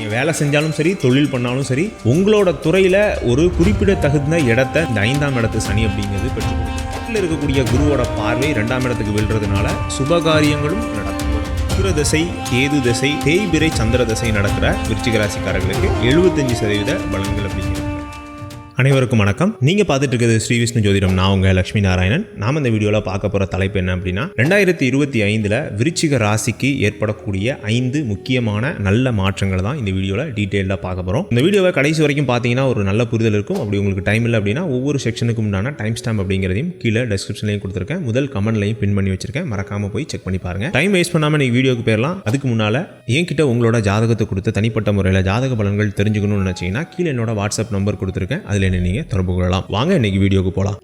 நீங்கள் வேலை செஞ்சாலும் சரி தொழில் பண்ணாலும் சரி உங்களோட துறையில் ஒரு குறிப்பிடத்தகுந்த இடத்த இந்த ஐந்தாம் இடத்து சனி அப்படிங்கிறது பெற்றுக் கொடுக்கும் இருக்கக்கூடிய குருவோட பார்வை ரெண்டாம் இடத்துக்கு விழுறதுனால சுபகாரியங்களும் நடக்கும். சுக்கிர தசை கேது திசை தேய்பிரை சந்திர திசை நடக்கிற விருச்சிக ராசிக்காரர்களுக்கு எழுபத்தஞ்சு சதவீத பலன்கள் அப்படிங்கிறது. அனைவருக்கும் வணக்கம். நீங்க பார்த்துட்டு இருக்கிறது ஸ்ரீ விஷ்ணு ஜோதிடம். நான் உங்க லட்சுமி நாராயணன். நாம இந்த வீடியோவில் பார்க்க போற தலைப்பு என்ன அப்படின்னா ரெண்டாயிரத்தி இருபத்தி ஐந்துல விருச்சிக ராசிக்கு ஏற்படக்கூடிய ஐந்து முக்கியமான நல்ல மாற்றங்கள் தான் இந்த வீடியோவில் டீட்டெயிலாக பார்க்க போறோம். இந்த வீடியோவை கடைசி வரைக்கும் பார்த்தீங்கன்னா ஒரு நல்ல புரிதல் இருக்கும். அப்படி உங்களுக்கு டைம் இல்லை அப்படின்னா ஒவ்வொரு செக்ஷனுக்கு உண்டான டைம் ஸ்டாம்ப் அப்படிங்கிறதையும் கீழே டிஸ்கிரிப்ஷன்லையும் கொடுத்துருக்கேன். முதல் கமெண்ட்லையும் பின் பண்ணி வச்சிருக்கேன். மறக்காம போய் செக் பண்ணி பாருங்க. டைம் வேஸ்ட் பண்ணாம நீங்க வீடியோக்கு போயிடலாம் அதுக்கு முன்னால என்கிட்ட உங்களோட ஜாதகத்தை கொடுத்து தனிப்பட்ட முறையில் ஜாதக பலன்கள் தெரிஞ்சுக்கணும்னு நினைச்சீங்கன்னா கீழே என்னோட வாட்ஸ்அப் நம்பர் கொடுத்துருக்கேன். அதில் என்னை நீங்கள் தொடர்பு கொள்ளலாம். வாங்க இன்னைக்கு வீடியோக்கு போகலாம்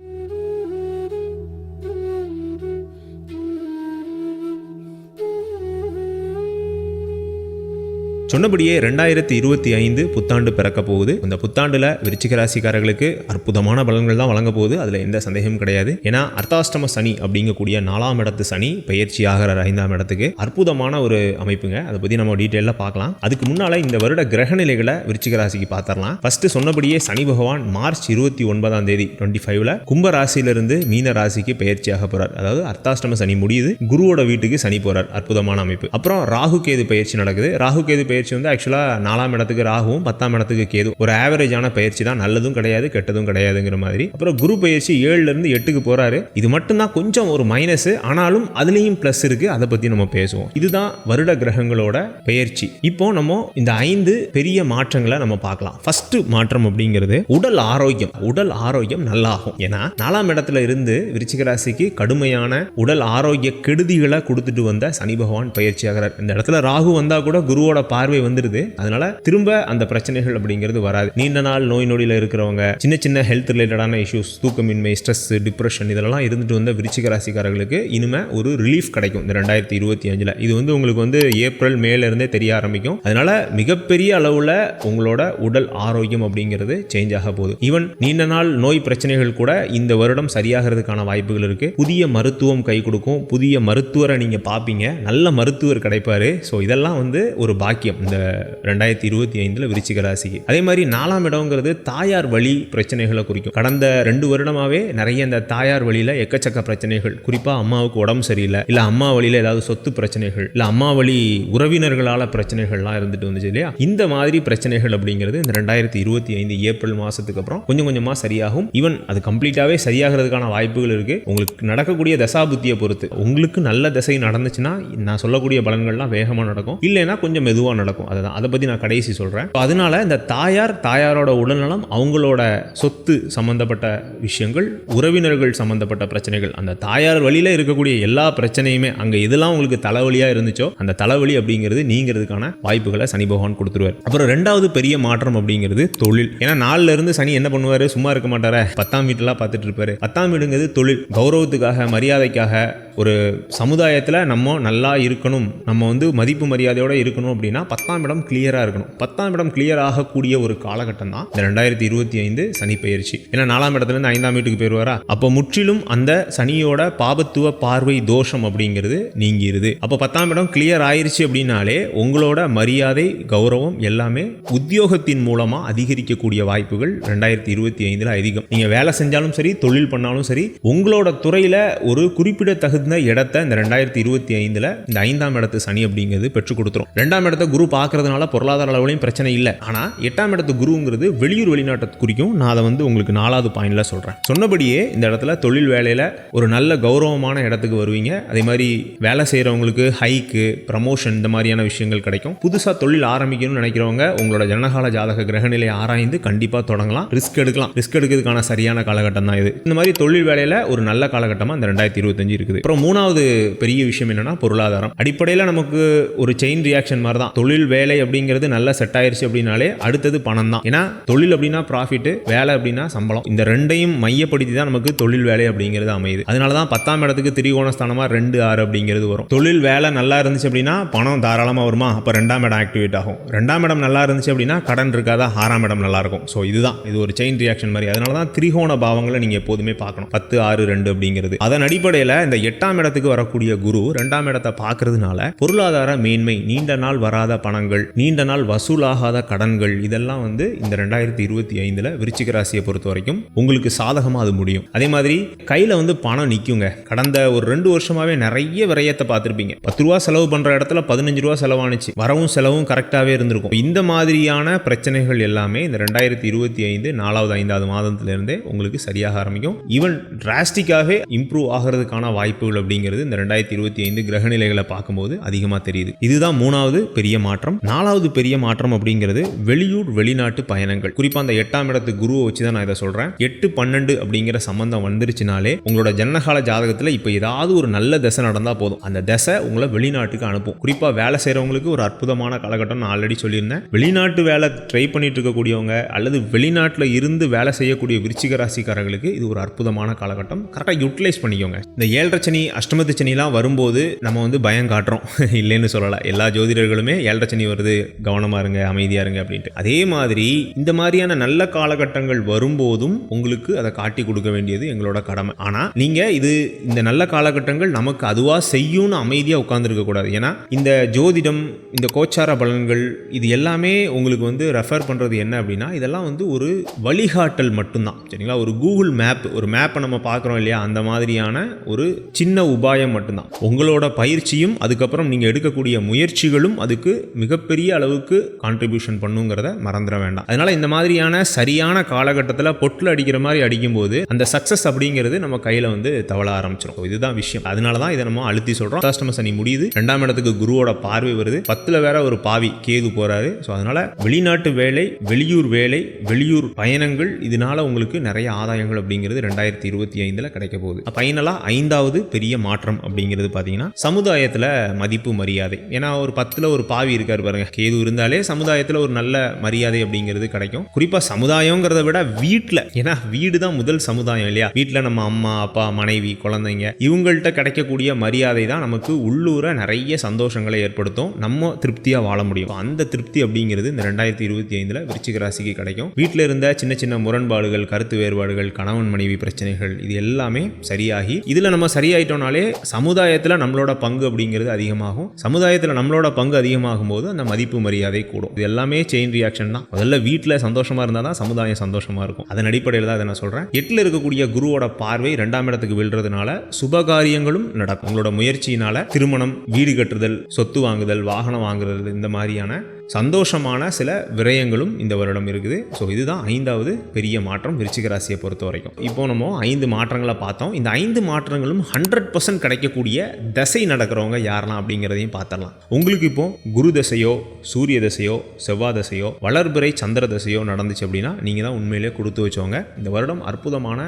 சொன்னபடியே ரெண்டாயிரத்தி இருபத்தி ஐந்து புத்தாண்டு பிறக்க போகுது. அந்த புத்தாண்டுல விருச்சிக ராசிக்காரர்களுக்கு அற்புதமான பலன்கள் தான் வழங்க போகுது. அதுல எந்த சந்தேகமும் கிடையாது. ஏன்னா அர்த்தாஷ்டம சனி அப்படிங்கக்கூடிய நாலாம் இடத்து சனி பயிற்சி ஆகிற ஐந்தாம் இடத்துக்கு அற்புதமான ஒரு அமைப்புங்க. அதை பத்தி நம்ம டீட்டெயிலாக பார்க்கலாம். அதுக்கு முன்னால இந்த வருட கிரக நிலைகளை விருச்சிக ராசிக்கு பார்த்துடலாம். ஃபர்ஸ்ட் சொன்னபடியே சனி பகவான் மார்ச் இருபத்தி ஒன்பதாம் தேதி டுவெண்ட்டி ஃபைவ்ல கும்ப ராசியிலிருந்து மீன ராசிக்கு பயிற்சியாக போறார். அதாவது அர்த்தாஷ்டம சனி முடியுது. குருவோட வீட்டுக்கு சனி போறார். அற்புதமான அமைப்பு. அப்புறம் ராகு கேது பயிற்சி நடக்குது. ராகு கேது பயிற்சி வந்து ஆக்சுவலாக நாலாம் இடத்துக்கு ராகுவும் பத்தாம் இடத்துக்கு கேது. ஒரு ஆவரேஜான பயிற்சி தான். நல்லதும் கிடையாது கெட்டதும் கிடையாதுங்கிற மாதிரி. அப்புறம் குரு பயிற்சி ஏழுல இருந்து எட்டுக்கு போறாரு. இது மட்டும்தான் கொஞ்சம் ஒரு மைனஸ் ஆனாலும் அதுலேயும் ப்ளஸ் இருக்கு. அதை பற்றி நம்ம பேசுவோம். இதுதான் வருட கிரகங்களோட பயிற்சி. இப்போ நம்ம இந்த ஐந்து பெரிய மாற்றங்களை நம்ம பார்க்கலாம். ஃபர்ஸ்ட் மாற்றம் அப்படிங்கிறது உடல் ஆரோக்கியம். உடல் ஆரோக்கியம் நல்லாகும். ஏன்னா நாலாம் இடத்துல இருந்து விருச்சிக ராசிக்கு கடுமையான உடல் ஆரோக்கிய கெடுதிகளை கொடுத்துட்டு வந்த சனி பகவான் பயிற்சியாகிறார். இந்த இடத்துல ராகு வந்தா கூட குருவோட பார்வை பார்வை வந்துடுது அதனால திரும்ப அந்த பிரச்சனைகள் அப்படிங்கிறது வராது. நீண்ட நாள் நோய் நொடியில் இருக்கிறவங்க சின்ன சின்ன ஹெல்த் ரிலேட்டடான இஷ்யூஸ் தூக்கமின்மை ஸ்ட்ரெஸ் டிப்ரெஷன் இதெல்லாம் இருந்துட்டு வந்த விருச்சிக ராசிக்காரர்களுக்கு இனிமே ஒரு ரிலீஃப் கிடைக்கும் இந்த ரெண்டாயிரத்தி இருபத்தி அஞ்சுல. இது வந்து உங்களுக்கு வந்து ஏப்ரல் மேல இருந்தே தெரிய ஆரம்பிக்கும். அதனால மிகப்பெரிய அளவில் உங்களோட உடல் ஆரோக்கியம் அப்படிங்கிறது சேஞ்ச் ஆக போகுது. ஈவன் நீண்ட நாள் நோய் பிரச்சனைகள் கூட இந்த வருடம் சரியாகிறதுக்கான வாய்ப்புகள் இருக்கு. புதிய மருத்துவம் கை கொடுக்கும். புதிய மருத்துவரை நீங்க பார்ப்பீங்க. நல்ல மருத்துவர் கிடைப்பாரு. ஸோ இதெல்லாம் வந்து ஒரு பாக்கியம். இந்த ரெண்டாயிரத்தி இருபத்தி ஐந்துல விருச்சிக ராசிக்கு அதே மாதிரி நாலாம் இடம்ங்கிறது தாயார் வழி பிரச்சனைகளை குறிக்கும். கடந்த ரெண்டு வருடமாவே நிறைய இந்த தாயார் வழியில எக்கச்சக்க பிரச்சனைகள். குறிப்பா அம்மாவுக்கு உடம்பு சரியில்லை. இல்ல அம்மா வழியில ஏதாவது சொத்து பிரச்சனைகள். இல்ல அம்மா வழி உறவினர்களால பிரச்சனைகள்லாம் இருந்துட்டு வந்துச்சு இல்லையா? இந்த மாதிரி பிரச்சனைகள் அப்படிங்கிறது இந்த ரெண்டாயிரத்தி இருபத்தி ஐந்து ஏப்ரல் மாசத்துக்கு அப்புறம் கொஞ்சம் கொஞ்சமா சரியாகும். ஈவன் அது கம்ப்ளீட்டாவே சரியாகிறதுக்கான வாய்ப்புகள் இருக்கு. உங்களுக்கு நடக்கக்கூடிய தசாபுத்தியை பொறுத்து. உங்களுக்கு நல்ல திசை நடந்துச்சுன்னா நான் சொல்லக்கூடிய பலன்கள்லாம் வேகமா நடக்கும். இல்லைன்னா கொஞ்சம் மெதுவா நடக்கும். அதுதான். அதை பற்றி நான் கடைசி சொல்றேன். அதனால இந்த தாயார் தாயாரோட உடல்நலம் அவங்களோட சொத்து சம்பந்தப்பட்ட விஷயங்கள் உறவினர்கள் சம்பந்தப்பட்ட பிரச்சனைகள் அந்த தாயார் வழியில இருக்கக்கூடிய எல்லா பிரச்சனையுமே அங்கே இதெல்லாம் உங்களுக்கு தலைவலியாக இருந்துச்சோ அந்த தலைவலி அப்படிங்கிறது நீங்கிறதுக்கான வாய்ப்புகளை சனி பகவான் கொடுத்துருவார். அப்புறம் ரெண்டாவது பெரிய மாற்றம் அப்படிங்கிறது தொழில். ஏன்னா நாளில் இருந்து சனி என்ன பண்ணுவாரு? சும்மா இருக்க மாட்டார? பத்தாம் வீட்டெல்லாம் பார்த்துட்டு இருப்பாரு. பத்தாம் வீடுங்கிறது தொழில். கௌரவத்துக்காக மரியாதைக்காக ஒரு சமுதாயத்தில் நம்ம நல்லா இருக்கணும். நம்ம வந்து மதிப்பு மரியாதையோட இருக்கணும் அப்படின்னா பத்தாம் இடம் கிளியராக இருக்கணும். பத்தாம் இடம் கிளியர் ஆகக்கூடிய ஒரு காலகட்டம் தான் இந்த ரெண்டாயிரத்தி இருபத்தி ஐந்து சனி பயிற்சி ஏன்னா நாலாம் இடத்துல இருந்து ஐந்தாம் வீட்டுக்கு போயிடுவாரா அப்போ முற்றிலும் அந்த சனியோட பாபத்துவ பார்வை தோஷம் அப்படிங்கிறது நீங்கிருது. அப்போ பத்தாம் இடம் கிளியர் ஆயிருச்சு அப்படின்னாலே உங்களோட மரியாதை கௌரவம் எல்லாமே உத்தியோகத்தின் மூலமா அதிகரிக்கக்கூடிய வாய்ப்புகள் ரெண்டாயிரத்தி இருபத்தி ஐந்துல அதிகம். நீங்க வேலை செஞ்சாலும் சரி தொழில் பண்ணாலும் சரி உங்களோட துறையில ஒரு குறிப்பிடத்தகுந்த இடத்த இந்த ரெண்டாயிரத்தி இருபத்தி ஐந்துல இந்த ஐந்தாம் இடத்து சனி அப்படிங்கிறது பெற்றுக் கொடுத்துரும். ரெண்டாம் இடத்த குரு பார்க்கறதுனால பொருளாதார அளவுலையும் பிரச்சனை இல்லை. ஆனால் எட்டாம் இடத்து குருங்கிறது வெளியூர் வெளிநாட்டை குறிக்கும் நான் அதை வந்து உங்களுக்கு நாலாவது பாயிண்ட்ல சொல்றேன். சொன்னபடியே இந்த இடத்துல தொழில் வேலையில் ஒரு நல்ல கௌரவமான இடத்துக்கு வருவீங்க. அதே மாதிரி வேலை செய்கிறவங்களுக்கு ஹைக்கு ப்ரமோஷன் இந்த மாதிரியான விஷயங்கள் கிடைக்கும். புதுசாக தொழில் ஆரம்பிக்கணும்னு நினைக்கிறவங்க உங்களோட ஜனகால ஜாதக கிரகநிலையை ஆராய்ந்து கண்டிப்பாக தொடங்கலாம். ரிஸ்க் எடுக்கலாம். ரிஸ்க் எடுக்கிறதுக்கான சரியான காலகட்டம் தான் இது. இந்த மாதிரி தொழில் வேலையில் ஒரு நல்ல காலகட்டமாக இந்த ரெண்டாயிரத்தி இருபத்தஞ்சு இருக்குது. அப்புறம் மூணாவது பெரிய விஷயம் என்னன்னா பொருளாதாரம். அடிப்படையில் நமக்கு ஒரு செயின் ரியாக்ஷன் மாதிரி தான் தொழில் தொழில் வேலை அப்படிங்கிறது நல்லா செட் ஆயிருச்சு அப்படின்னாலே அடுத்தது பணம் தான். ஏன்னா தொழில் அப்படின்னா ப்ராஃபிட் வேலை அப்படின்னா சம்பளம். இந்த ரெண்டையும் மையப்படுத்தி தான் நமக்கு தொழில் வேலை அப்படிங்கிறது அமையுது. அதனால தான் பத்தாம் இடத்துக்கு திரிகோண ஸ்தானமாக ரெண்டு ஆறு அப்படிங்கிறது வரும். தொழில் வேலை நல்லா இருந்துச்சு அப்படின்னா பணம் தாராளமாக வருமா? அப்போ ரெண்டாம் இடம் ஆக்டிவேட் ஆகும். ரெண்டாம் இடம் நல்லா இருந்துச்சு அப்படின்னா கடன் இருக்காதா? ஆறாம் இடம் நல்லா இருக்கும். ஸோ இதுதான். இது ஒரு செயின் ரியாக்ஷன் மாதிரி. அதனால தான் திரிகோண பாவங்களை நீங்கள் எப்போதுமே பார்க்கணும். பத்து ஆறு ரெண்டு அப்படிங்கிறது. அதன் அடிப்படையில் இந்த எட்டாம் இடத்துக்கு வரக்கூடிய குரு ரெண்டாம் இடத்தை பார்க்கறதுனால பொருளாதார மேன்மை நீண்ட நாள் வராத பணங்கள் நீண்ட நாள் வசூலாகாத கடன்கள் இதெல்லாம் வந்து இந்த ரெண்டாயிரத்தி இருபத்தி ஐந்தில் விருச்சிக ராசியை பொறுத்த வரைக்கும் உங்களுக்கு சாதகமாக அது முடியும். அதே மாதிரி கையில் வந்து பணம் நிற்குங்க கடந்த ஒரு ரெண்டு வருஷமாவே நிறைய விரயத்தை பார்த்துருப்பீங்க. பத்து ரூபா செலவு பண்ணுற இடத்துல பதினஞ்சு ரூபா செலவானுச்சு. வரவும் செலவும் கரெக்டாகவே இருந்திருக்கும். இந்த மாதிரியான பிரச்சனைகள் எல்லாமே இந்த ரெண்டாயிரத்தி இருபத்தி ஐந்து நாலாவது ஐந்தாவது மாதத்திலிருந்தே உங்களுக்கு சரியாக ஆரம்பிக்கும். ஈவன் டிராஸ்டிக்காகவே இம்ப்ரூவ் ஆகிறதுக்கான வாய்ப்புகள் அப்படிங்கிறது இந்த ரெண்டாயிரத்தி இருபத்தி ஐந்து கிரகநிலைகளை பார்க்கும்போது அதிகமாக தெரியுது. இதுதான் மூணாவது பெரிய மாற்றம். நாலாவது பெரிய மாற்றம் அப்படிங்கிறது வெளியூர் வெளிநாட்டு பயணங்கள். குறிப்பாக அந்த எட்டாம் இடத்து குருவை வச்சு தான் நான் இதை சொல்றேன். எட்டு பன்னெண்டு அப்படிங்கிற சம்பந்தம் வந்துருச்சுனாலே உங்களோட ஜன்னகால ஜாதகத்தில் இப்போ ஏதாவது ஒரு நல்ல தசை நடந்தால் போதும். அந்த தசை உங்களை வெளிநாட்டுக்கு அனுப்பும். குறிப்பாக வேலை செய்கிறவங்களுக்கு ஒரு அற்புதமான காலகட்டம் நான் ஆல்ரெடி சொல்லியிருந்தேன். வெளிநாட்டு வேலை ட்ரை பண்ணிட்டு இருக்கக்கூடியவங்க அல்லது வெளிநாட்டில் இருந்து வேலை செய்யக்கூடிய விருச்சிக ராசிக்காரர்களுக்கு இது ஒரு அற்புதமான காலகட்டம். கரெக்டாக யூட்டிலைஸ் பண்ணிக்கோங்க. இந்த ஏழரை சனி அஷ்டமத்து சனிலாம் வரும்போது நம்ம வந்து பயம் காட்டுறோம். இல்லைன்னு சொல்லலாம் எல்லா ஜோதிடர்களுமே ஏழரை சனி வருது கவனமாக இருங்க அமைதியாக இருங்க அப்படின்ட்டு. அதே மாதிரி இந்த மாதிரியான நல்ல காலகட்டங்கள் வரும்போதும் உங்களுக்கு அதை காட்டி கொடுக்க வேண்டியது எங்களோட கடமை. ஆனால் நீங்கள் இது இந்த நல்ல காலகட்டங்கள் நமக்கு அதுவாக செய்யும்னு அமைதியாக உட்காந்துருக்க கூடாது. ஏன்னா இந்த ஜோதிடம் இந்த கோச்சார பலன்கள் இது எல்லாமே உங்களுக்கு வந்து ரெஃபர் பண்ணுறது என்ன அப்படின்னா இதெல்லாம் வந்து ஒரு வழிகாட்டல் மட்டும்தான். சரிங்களா? ஒரு கூகுள் மேப் ஒரு மேப்பை நம்ம பார்க்குறோம் இல்லையா? அந்த மாதிரியான ஒரு சின்ன உபாயம் மட்டும்தான். உங்களோட பயிற்சியும் அதுக்கப்புறம் நீங்கள் எடுக்கக்கூடிய முயற்சிகளும் அதுக்கு மிகப்பெரிய அளவுக்கு கான்ட்ரிபியூஷன் பண்ணுங்கிறத மறந்துட வேண்டாம். அதனால இந்த மாதிரியான சரியான காலகட்டத்தில் பொட்டில் அடிக்கிற மாதிரி அடிக்கும்போது அந்த சக்ஸஸ் அப்படிங்கிறது நம்ம கையில் வந்து தவள ஆரம்பிச்சிடும் இதுதான் விஷயம். அதனால தான் இதை நம்ம அழுத்தி சொல்கிறோம் அஷ்டம சனி முடியுது. ரெண்டாம் இடத்துக்கு குருவோட பார்வை வருது. பத்தில் வேற ஒரு பாவி கேது போறாரு. ஸோ அதனால வெளிநாட்டு வேலை வெளியூர் வேலை வெளியூர் பயணங்கள் இதனால உங்களுக்கு நிறைய ஆதாயங்கள் அப்படிங்கிறது ரெண்டாயிரத்தி இருபத்தி ஐந்தில் கிடைக்க போகுது. ஃபைனலாக ஐந்தாவது பெரிய மாற்றம் அப்படிங்கிறது பார்த்தீங்கன்னா சமுதாயத்தில் மதிப்பு மரியாதை. ஏன்னா ஒரு பத்தில் ஒரு பாவி இருக்கார் பாருங்க. கேது இருந்தாலே சமுதாயத்தில் ஒரு நல்ல மரியாதை அப்படிங்கிறது கிடைக்கும். குறிப்பாக சமுதாயங்கிறத விட வீட்டில் ஏன்னா வீடு தான் முதல் சமுதாயம் இல்லையா? வீட்டில் நம்ம அம்மா அப்பா மனைவி குழந்தைங்க இவங்கள்ட்ட கிடைக்கக்கூடிய மரியாதை தான் நமக்கு உள்ளூர நிறைய சந்தோஷங்களை ஏற்படுத்தும். நம்ம திருப்தியாக வாழ முடியும். அந்த திருப்தி அப்படிங்கிறது இந்த ரெண்டாயிரத்தி இருபத்தி ஐந்தில் விருச்சிக ராசிக்கு கிடைக்கும். வீட்டில் இருந்த சின்ன சின்ன முரண்பாடுகள் கருத்து வேறுபாடுகள் கணவன் மனைவி பிரச்சனைகள் இது எல்லாமே சரியாகி இதில் நம்ம சரியாயிட்டோம்னாலே சமுதாயத்தில் நம்மளோட பங்கு அப்படிங்கிறது அதிகமாகும். சமுதாயத்தில் நம்மளோட பங்கு அதிகமாகும் போது அந்த மதிப்பு மரியாதை கூடும். இது எல்லாமே செயின் ரியாக்ஷன் தான். முதல்ல வீட்டில் சந்தோஷமா இருந்தால் தான் சமுதாயம் சந்தோஷமா இருக்கும். அதன் அடிப்படையில் தான் அதை நான் சொல்கிறேன் எட்டில் இருக்கக்கூடிய குருவோட பார்வை ரெண்டாம் இடத்துக்கு விழுறதுனால சுபகாரியங்களும் நடக்கும். உங்களோட முயற்சியினால திருமணம் வீடு கட்டுதல் சொத்து வாங்குதல் வாகனம் வாங்குறது இந்த மாதிரியான சந்தோஷமான சில விரயங்களும் இந்த வருடம் இருக்குது. ஸோ இதுதான் ஐந்தாவது பெரிய மாற்றம் விருச்சிக ராசியை பொறுத்த வரைக்கும் இப்போ நம்ம ஐந்து மாற்றங்களை பார்த்தோம். இந்த ஐந்து மாற்றங்களும் ஹண்ட்ரட் பர்சன்ட் கிடைக்கக்கூடிய தசை நடக்கிறவங்க யாரெல்லாம் அப்படிங்கிறதையும் பார்த்துடலாம். உங்களுக்கு இப்போ குரு தசையோ சூரிய தசையோ செவ்வாய் தசையோ வளர்பிறை சந்திர தசையோ நடந்துச்சு அப்படின்னா நீங்கள் தான் உண்மையிலே கொடுத்து வச்சவங்க. இந்த வருடம் அற்புதமான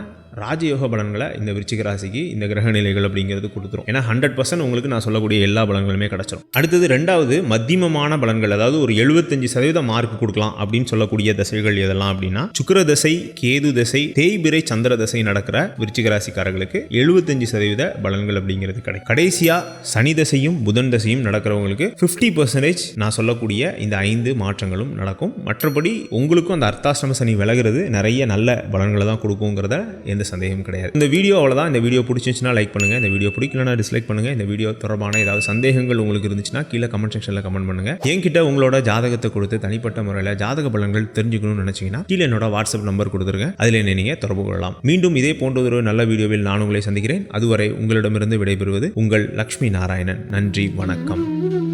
ராஜயோக பலன்களை இந்த விருச்சிக ராசிக்கு இந்த கிரக நிலைகள் அப்படிங்கிறது கொடுத்துரும். ஏன்னா ஹண்ட்ரட் பர்சன்ட் உங்களுக்கு நான் சொல்லக்கூடிய எல்லா பலன்களுமே கிடைச்சிரும். அடுத்தது ரெண்டாவது மத்தியமமான பலன்கள் அதாவது ஒரு எழுபத்தஞ்சு சதவீத மார்க் கொடுக்கலாம் அப்படின்னு சொல்லக்கூடிய தசைகள் எதெல்லாம் அப்படின்னா சுக்கர தசை கேது தசை தேய்பிரை சந்திர தசை நடக்கிற விருச்சிக ராசிக்காரர்களுக்கு எழுபத்தஞ்சு சதவீத பலன்கள் அப்படிங்கிறது கிடைக்கும். கடைசியா சனி தசையும் புதன் தசையும் நடக்கிறவங்களுக்கு ஃபிஃப்டி பர்சன்டேஜ் நான் சொல்லக்கூடிய இந்த ஐந்து மாற்றங்களும் நடக்கும். மற்றபடி உங்களுக்கும் அந்த அர்த்தாசிரம சனி விலகிறது. நிறைய நல்ல பலன்களை தான் கொடுக்குங்கிறத எந்த சந்தேகமும் கிடையாது. இந்த வீடியோ அவ்வளோதான் இந்த வீடியோ பிடிச்சிருந்துச்சுன்னா லைக் பண்ணுங்க. இந்த வீடியோ பிடிக்கலனா டிஸ்லைக் பண்ணுங்க. இந்த வீடியோ தொடர்பான ஏதாவது சந்தேகங்கள் உங்களுக்கு இருந்துச்சுன்னா கீழே கமெண்ட் செக்ஷனில் கமெண்ட் பண்ணுங்க. என்கிட்ட உங்களோட ஜாதகத்தை கொடுத்து தனிப்பட்ட முறையில் ஜாதக பலன்கள் தெரிஞ்சுக்கணும்னு நினைச்சீங்கன்னா கீழே என்னோட வாட்ஸ்அப் நம்பர் கொடுத்துருங்க. அதில் என்ன நீங்கள் தொடர்பு கொள்ளலாம். மீண்டும் இதே போன்ற ஒரு நல்ல வீடியோவில் நான் உங்களை சந்திக்கிறேன். அதுவரை உங்களிடமிருந்து விடைபெறுவது உங்கள் லக்ஷ்மி நாராயணன். நன்றி. வணக்கம்.